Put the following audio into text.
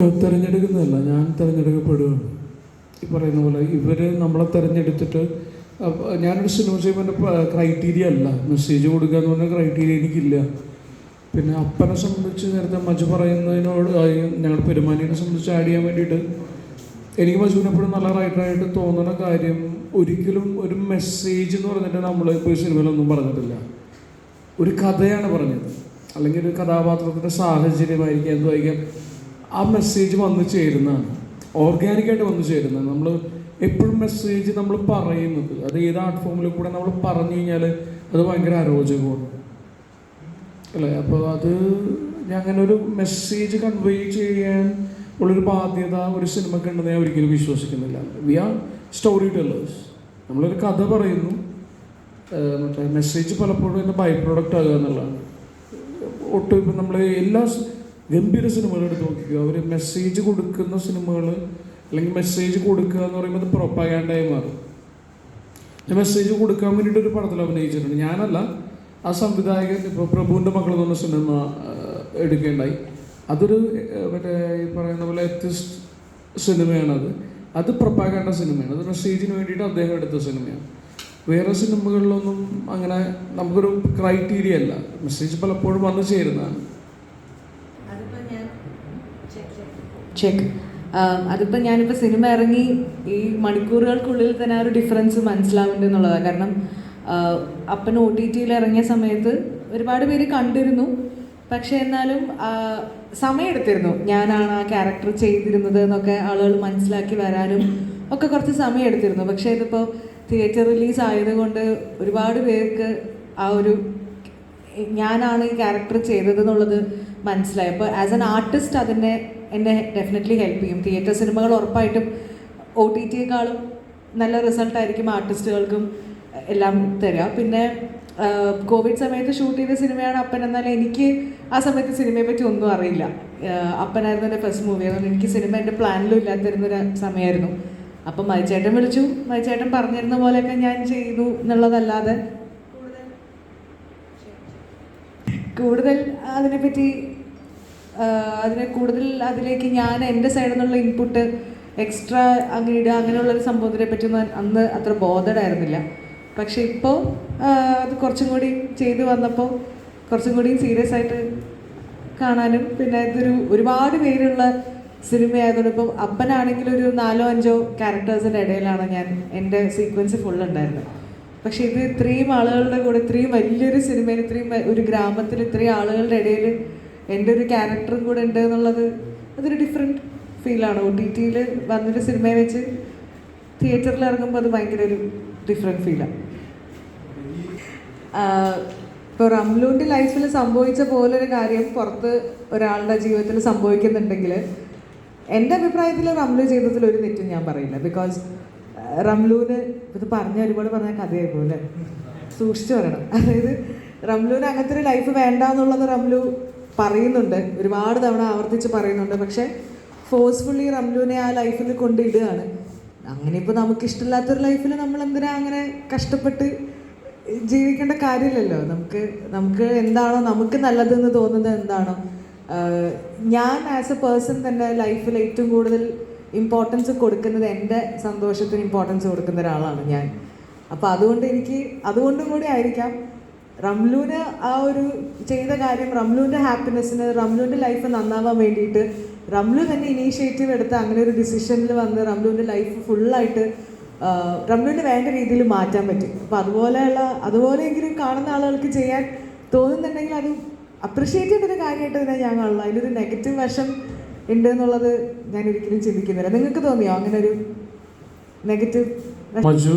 തിരഞ്ഞെടുക്കുന്നതല്ല ഞാൻ തിരഞ്ഞെടുക്കപ്പെടുകയാണ് ഈ പറയുന്ന പോലെ ഇവർ നമ്മളെ തിരഞ്ഞെടുത്തിട്ട് ഞാനൊരു സിനിമ ചെയ്യുമ്പോൾ ക്രൈറ്റീരിയ അല്ല. മെസ്സേജ് കൊടുക്കുക എന്ന് പറഞ്ഞ ക്രൈറ്റീരിയ എനിക്കില്ല. പിന്നെ അപ്പനെ സംബന്ധിച്ച് നേരത്തെ മജു പറയുന്നതിനോട് ഞങ്ങൾ പെരുമാനിനെ സംബന്ധിച്ച് ആഡ് ചെയ്യാൻ വേണ്ടിയിട്ട് എനിക്ക് മജുവിനെ എപ്പോഴും നല്ല റൈറ്ററായിട്ട് തോന്നുന്ന കാര്യം ഒരിക്കലും ഒരു മെസ്സേജ് എന്ന് പറഞ്ഞിട്ട് നമ്മൾ ഇപ്പോൾ ഈ സിനിമയിലൊന്നും പറഞ്ഞിട്ടില്ല. ഒരു കഥയാണ് പറഞ്ഞത്. അല്ലെങ്കിൽ ഒരു കഥാപാത്രത്തിന്റെ സാഹചര്യമായിരിക്കാം എന്തുമായിരിക്കാം. ആ മെസ്സേജ് വന്നു ചേരുന്നതാണ്. ഓർഗാനിക്കായിട്ട് വന്നു ചേരുന്നത് നമ്മൾ എപ്പോഴും മെസ്സേജ് നമ്മൾ പറയുന്നത്. അത് ഏത് ആർട്ട് ഫോമിൽ കൂടെ നമ്മൾ പറഞ്ഞു കഴിഞ്ഞാൽ അത് ഭയങ്കര അരോചകമാണ്. അല്ലേ? അപ്പോൾ അത് ഞാൻ അങ്ങനെ ഒരു മെസ്സേജ് കൺവേ ചെയ്യാൻ ഉള്ളൊരു ബാധ്യത ഒരു സിനിമക്ക് ഉണ്ടെന്ന് ഞാൻ ഒരിക്കലും വിശ്വസിക്കുന്നില്ല. വി ആർ സ്റ്റോറി ടെല്ലേഴ്സ് നമ്മളൊരു കഥ പറയുന്നു. മറ്റേ മെസ്സേജ് പലപ്പോഴും എന്റെ ബൈ പ്രോഡക്റ്റ് ആകുക എന്നുള്ളതാണ്. ഒട്ടും ഇപ്പം നമ്മൾ എല്ലാ ഗംഭീര സിനിമകൾ എടുത്ത് നോക്കിക്കുക അവർ മെസ്സേജ് കൊടുക്കുന്ന സിനിമകൾ അല്ലെങ്കിൽ മെസ്സേജ് കൊടുക്കുക എന്ന് പറയുമ്പോൾ അത് പ്രൊപ്പാഗാൻഡായി മാറും. മെസ്സേജ് കൊടുക്കാൻ വേണ്ടിയിട്ട് ഒരു പടത്തിൽ അഭിനയിച്ചിട്ടുണ്ട്. ഞാനല്ല ആ സംവിധായകൻ ഇപ്പോൾ പ്രഭുവിന്റെ മകൾ എന്ന് സിനിമ എടുക്കേണ്ടായി. അതൊരു മറ്റേ ഈ പറയുന്ന പോലെ എത്തിസ്റ്റ് സിനിമയാണത് അത്. പ്രൊപ്പാഗാൻഡ സിനിമയാണ്. അത് മെസ്സേജിന് വേണ്ടിയിട്ട് അദ്ദേഹം എടുത്ത സിനിമയാണ്. വേറെ സിനിമകളിലൊന്നും അങ്ങനെ നമുക്കൊരു ക്രൈറ്റീരിയ അല്ല. മെസ്സേജ് പലപ്പോഴും വന്നു ചേരുന്നതാണ്. ചെക്ക് അതിപ്പോൾ ഞാനിപ്പോൾ സിനിമ ഇറങ്ങി ഈ മണിക്കൂറുകൾക്കുള്ളിൽ തന്നെ ആ ഒരു ഡിഫറൻസ് മനസ്സിലാവുന്നുണ്ട് എന്നുള്ളതാണ്. കാരണം ആഹ് അപ്പൻ ഒ ടി ടിയിൽ ഇറങ്ങിയ സമയത്ത് ഒരുപാട് പേര് കണ്ടിരുന്നു. പക്ഷേ എന്നാലും ആഹ് സമയമെടുത്തിരുന്നു. ഞാനാണ് ആ ക്യാരക്ടർ ചെയ്തിരുന്നത് എന്നൊക്കെ ആളുകൾ മനസ്സിലാക്കി വരാനും ഒക്കെ കുറച്ച് സമയമെടുത്തിരുന്നു. പക്ഷേ ഇതിപ്പോൾ തിയേറ്റർ റിലീസ് ആയതുകൊണ്ട് ഒരുപാട് പേർക്ക് ആ ഒരു ഞാനാണ് ഈ ക്യാരക്ടർ ചെയ്തത് എന്നുള്ളത് മനസ്സിലായി. അപ്പോൾ ആസ് എൻ ആർട്ടിസ്റ്റ് അതിനെ എന്നെ ഡെഫിനറ്റ്ലി ഹെൽപ്പ് ചെയ്യും. തിയേറ്റർ സിനിമകൾ ഉറപ്പായിട്ടും ഒ ടി ടിയേക്കാളും നല്ല റിസൾട്ടായിരിക്കും ആർട്ടിസ്റ്റുകൾക്കും എല്ലാം തരിക പിന്നെ കോവിഡ് സമയത്ത് ഷൂട്ട് ചെയ്ത സിനിമയാണ് അപ്പൻ. എന്നാൽ എനിക്ക് ആ സമയത്ത് സിനിമയെ പറ്റി ഒന്നും അറിയില്ല. അപ്പനായിരുന്നു എന്റെ ഫസ്റ്റ് മൂവി അതുകൊണ്ട് എനിക്ക് സിനിമ എന്റെ പ്ലാനിലും ഇല്ലാത്തിരുന്നൊരു സമയമായിരുന്നു. അപ്പം മൈച്ചേട്ടൻ വിളിച്ചു. മൈച്ചേട്ടൻ പറഞ്ഞിരുന്ന പോലെയൊക്കെ ഞാൻ ചെയ്തു എന്നുള്ളതല്ലാതെ കൂടുതൽ അതിനെപ്പറ്റി അതിനെ കൂടുതൽ അതിലേക്ക് ഞാൻ എന്റെ സൈഡിൽ നിന്നുള്ള ഇൻപുട്ട് എക്സ്ട്രാ അങ്ങനെ ഇടുക അങ്ങനെയുള്ളൊരു സംഭവത്തിനെ പറ്റിയൊന്നും അന്ന് അത്ര ബോധഡായിരുന്നില്ല പക്ഷെ ഇപ്പോൾ അത് കുറച്ചും കൂടി ചെയ്തു വന്നപ്പോൾ കുറച്ചും കൂടി സീരിയസ് ആയിട്ട് കാണാനും പിന്നെ ഇതൊരു ഒരുപാട് പേരുള്ള സിനിമയായതുകൊണ്ട് ഇപ്പം അപ്പനാണെങ്കിൽ ഒരു നാലോ അഞ്ചോ ക്യാരക്ടേഴ്സിന്റെ ഇടയിലാണ് ഞാൻ എന്റെ സീക്വൻസ് ഫുൾ ഉണ്ടായിരുന്നത്. പക്ഷെ ഇത് ഇത്രയും ആളുകളുടെ കൂടെ ഇത്രയും വലിയൊരു സിനിമയിൽ ഇത്രയും ഒരു ഗ്രാമത്തിൽ ഇത്രയും ആളുകളുടെ ഇടയിൽ എന്റെ ഒരു ക്യാരക്ടറും കൂടെ ഉണ്ട് എന്നുള്ളത് അതൊരു ഡിഫറെന്റ് ഫീലാണ് ഒ ടി ടിയിൽ വന്നൊരു സിനിമയെ വെച്ച് തിയേറ്ററിൽ ഇറങ്ങുമ്പോൾ അത് ഭയങ്കര ഒരു ഡിഫറെന്റ് ഫീലാണ് ഇപ്പോൾ റംലുവിന്റെ ലൈഫിൽ സംഭവിച്ച പോലൊരു കാര്യം പുറത്ത് ഒരാളുടെ ജീവിതത്തിൽ സംഭവിക്കുന്നുണ്ടെങ്കിൽ എന്റെ അഭിപ്രായത്തിൽ റംലു ചെയ്തതിൽ ഒരു തെറ്റും ഞാൻ പറയില്ല. ബിക്കോസ് റംലൂന് ഇത് പറഞ്ഞ ഒരുപാട് പറഞ്ഞ കഥയായി പോലെ സൂക്ഷിച്ചു പറയണം. അതായത് റംലൂന് അങ്ങനത്തെ ഒരു ലൈഫ് വേണ്ട എന്നുള്ളത് റംലു പറയുന്നുണ്ട്. ഒരുപാട് തവണ ആവർത്തിച്ച് പറയുന്നുണ്ട്. പക്ഷേ ഫോഴ്സ്ഫുള്ളി റംലുവിനെ ആ ലൈഫിൽ കൊണ്ടിടുകയാണ്. അങ്ങനെ ഇപ്പോൾ നമുക്ക് ഇഷ്ടമില്ലാത്തൊരു ലൈഫിൽ നമ്മൾ എന്തിനാ അങ്ങനെ കഷ്ടപ്പെട്ട് ജീവിക്കേണ്ട കാര്യമില്ലല്ലോ. നമുക്ക് നമുക്ക് എന്താണോ നമുക്ക് നല്ലതെന്ന് തോന്നുന്നത് എന്താണോ. ഞാൻ ആസ് എ പേഴ്സൺ തന്നെ ലൈഫിൽ ഏറ്റവും കൂടുതൽ ഇമ്പോർട്ടൻസ് കൊടുക്കുന്നത് എന്റെ സന്തോഷത്തിന് ഇമ്പോർട്ടൻസ് കൊടുക്കുന്ന ഒരാളാണ് ഞാൻ. അപ്പോൾ അതുകൊണ്ട് എനിക്ക് അതുകൊണ്ടും കൂടി ആയിരിക്കാം റംലുവിന് ആ ഒരു ചെയ്ത കാര്യം റംലൂന്റെ ഹാപ്പിനെസ്സിന് റംലൂന്റെ ലൈഫ് നന്നാവാൻ വേണ്ടിയിട്ട് റംലു തന്നെ ഇനീഷ്യേറ്റീവ് എടുത്ത് അങ്ങനെ ഒരു ഡിസിഷനിൽ വന്ന് റംലൂന്റെ ലൈഫ് ഫുള്ളായിട്ട് റംലൂന് വേണ്ട രീതിയിൽ മാറ്റാൻ പറ്റും. അപ്പോൾ അതുപോലെയുള്ള അതുപോലെയെങ്കിലും കാണുന്ന ആളുകൾക്ക് ചെയ്യാൻ തോന്നുന്നുണ്ടെങ്കിൽ അത് അപ്രിഷ്യേറ്റ് ചെയ്യേണ്ട ഒരു കാര്യമായിട്ട് തന്നെ ഞാൻ കാണുള്ളൂ അതിലൊരു നെഗറ്റീവ് വശം ഉണ്ട് എന്നുള്ളത് ഞാൻ ഒരിക്കലും ചിന്തിക്കുന്നില്ല. നിങ്ങൾക്ക് തോന്നിയോ? അങ്ങനെ ഒരു നെഗറ്റീവ് മജു